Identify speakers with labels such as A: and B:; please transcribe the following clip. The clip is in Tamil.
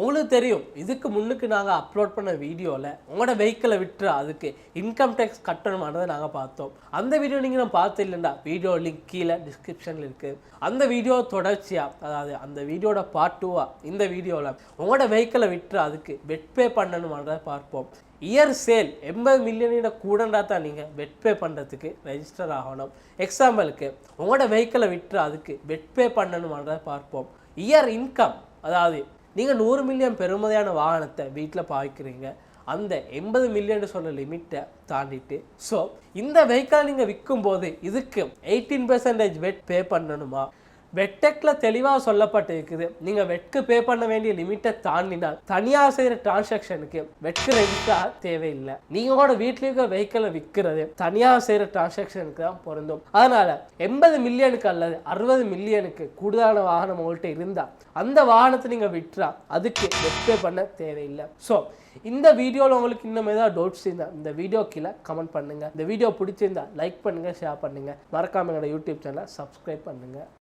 A: உங்களுக்கு தெரியும். இதுக்கு முன்னுக்கு நாங்கள் அப்லோட் பண்ண வீடியோவில் உங்களோட வெஹிக்கிளை விட்டுற அதுக்கு இன்கம் டேக்ஸ் கட்டணுமானதை நாங்கள் பார்த்தோம். அந்த வீடியோ நீங்கள் நான் பார்த்து இல்லைண்டா வீடியோ லிங்க் கீழே டிஸ்கிரிப்ஷனில் இருக்குது அந்த வீடியோ தொடர்ச்சியாக அதாவது அந்த வீடியோட பார்ட் டூவாக இந்த வீடியோவில் உங்களோட வெஹிக்கிளை விட்டுற அதுக்கு வெட் பே பண்ணணுமானதை பார்ப்போம். இயர் சேல் எண்பது மில்லியனோட கூடண்டா தான் நீங்கள் வெட் பே பண்ணுறதுக்கு ரெஜிஸ்டர் ஆகணும். எக்ஸாம்பிளுக்கு உங்களோட வெஹிக்கிளை விட்டுற அதுக்கு வெட் பே பண்ணணுமானதை பார்ப்போம். இயர் இன்கம் அதாவது நீங்கள் நூறு மில்லியன் பெருமதியான வாகனத்தை வீட்டில் பாய்க்கிறீங்க அந்த எண்பது மில்லியன் சொன்ன லிமிட்டை தாண்டிட்டு ஸோ இந்த வெஹிக்கிள் நீங்கள் விற்கும்போது இதுக்கு எயிட்டீன் பெர்சன்டேஜ் வெட் பே பண்ணணுமா? வெட்டெக்கில் தெளிவாக சொல்லப்பட்டிருக்குது. நீங்கள் வெட்க்கு பே பண்ண வேண்டிய லிமிட்டை தாண்டினால் தனியாக செய்கிற டிரான்சாக்ஷனுக்கு வெட்கு ரெஜிஸ்டர் தேவையில்லை. நீங்கள் கூட வீட்டில் இருக்கிற வெஹிக்கிளை விற்கிறது தனியாக செய்கிற டிரான்சாக்ஷனுக்கு தான் பொருந்தும். அதனால் எண்பது மில்லியனுக்கு அல்லது அறுபது மில்லியனுக்கு கூடுதலான வாகனம் உங்கள்கிட்ட இருந்தால் அந்த வாகனத்தை நீங்கள் விற்றா அதுக்கு வெட் பே பண்ண தேவையில்லை. ஸோ இந்த வீடியோவில் உங்களுக்கு இன்னும் ஏதாவது டவுட்ஸ் இருந்தால் இந்த வீடியோ கீழே கமெண்ட் பண்ணுங்கள் இந்த வீடியோ பிடிச்சிருந்தா லைக் பண்ணுங்கள் ஷேர் பண்ணுங்கள் மறக்காம எங்களோட யூடியூப் சேனலை சப்ஸ்கிரைப் பண்ணுங்கள்